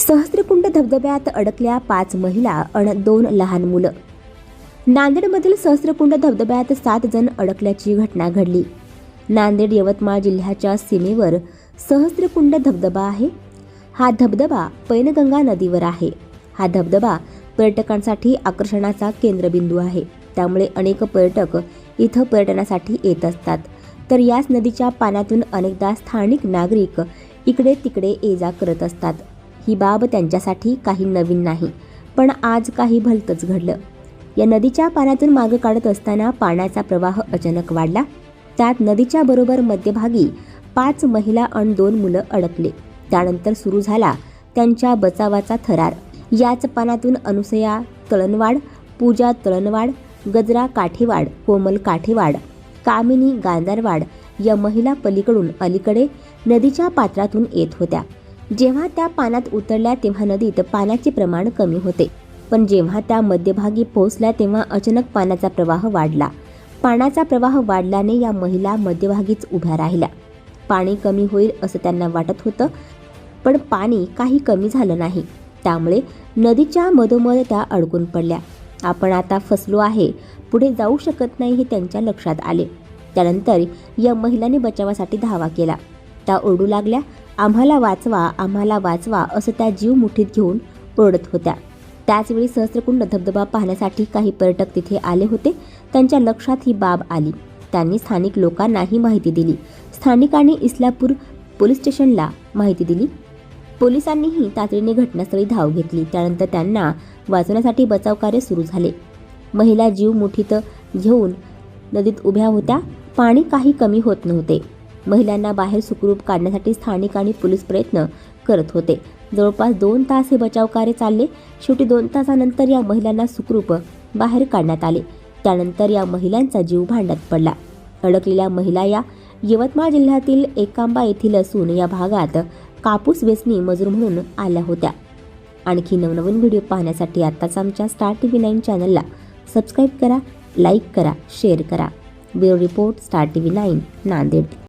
सहस्त्रकुंड धबधब्यात अडकल्या पाच महिला आणि दोन लहान मुलं. नांदेडमधील सहस्त्रकुंड धबधब्यात सात जण अडकल्याची घटना घडली. नांदेड यवतमाळ जिल्ह्याच्या सीमेवर सहस्त्रकुंड धबधबा आहे. हा धबधबा पैनगंगा नदीवर आहे. हा धबधबा पर्यटकांसाठी आकर्षणाचा केंद्रबिंदू आहे. त्यामुळे अनेक पर्यटक इथं पर्यटनासाठी येत असतात. तर याच नदीच्या पाण्यातून अनेकदा स्थानिक नागरिक इकडे तिकडे ये जा करत असतात. ही बाब त्यांच्यासाठी काही नवीन नाही पण आज काही भलतंच घडलं. या नदीच्या पाण्यातून मागं काढत असताना पाण्याचा प्रवाह अचानक वाढला. त्यात नदीच्या बरोबर मध्यभागी पाच महिला आणि दोन मुलं अडकले. त्यानंतर सुरू झाला त्यांच्या बचावाचा थरार. याच पाण्यातून अनुसया तळणवाड पूजा तळणवाड गजरा काठेवाड कोमल काठेवाड कामिनी गांधारवाड या महिला पलीकडून अलीकडे नदीच्या पात्रातून येत होत्या. जेव्हा त्या पाण्यात उतरल्या तेव्हा नदीत पाण्याचे प्रमाण कमी होते. पण जेव्हा त्या मध्यभागी पोहोचल्या तेव्हा अचानक पाण्याचा प्रवाह वाढला. पाण्याचा प्रवाह वाढल्याने या महिला मध्यभागीच उभ्या राहिल्या. पाणी कमी होईल असं त्यांना वाटत होतं पण पाणी काही कमी झालं नाही. त्यामुळे नदीच्या मधोमध त्या अडकून पडल्या. आपण आता फसलो आहे. पुढे जाऊ शकत नाही हे त्यांच्या लक्षात आले. त्यानंतर या महिलांनी बचावासाठी धावा केला त्या ओरडू लागल्या आम्हाला वाचवा आम्हाला वाचवा असं त्या जीव मुठीत घेऊन ओरडत होत्या. त्याचवेळी सहस्त्रकुंड धबधबा पाहण्यासाठी काही पर्यटक तिथे आले होते. त्यांच्या लक्षात ही बाब आली. त्यांनी स्थानिक लोकांना ही माहिती दिली. स्थानिकांनी इस्लापूर पोलीस स्टेशनला माहिती दिली. पोलिसांनीही तातडीने घटनास्थळी धाव घेतली. त्यानंतर त्यांना वाचवण्यासाठी बचाव कार्य सुरू झाले. महिला जीव मुठीत घेऊन नदीत उभ्या होत्या. पाणी काही कमी होत नव्हते. महिलांना बाहेर सुखरूप काढण्यासाठी स्थानिक आणि पोलीस प्रयत्न करत होते. जवळपास दोन तास हे बचाव कार्य चालले. शेवटी दोन तासानंतर या महिलांना सुखरूप बाहेर काढण्यात आले. त्यानंतर या महिलांचा जीव भांड्यात पडला. अडकलेल्या महिला या यवतमाळ जिल्ह्यातील एकांबा येथील असून या भागात कापूस वेचणी मजूर म्हणून आल्या होत्या. आणखी नवनवीन व्हिडिओ पाहण्यासाठी आत्ताच आमच्या स्टार टी व्ही नाईन चॅनलला सबस्क्राईब करा लाईक करा शेअर करा. Bureau report star T V nine Nanded.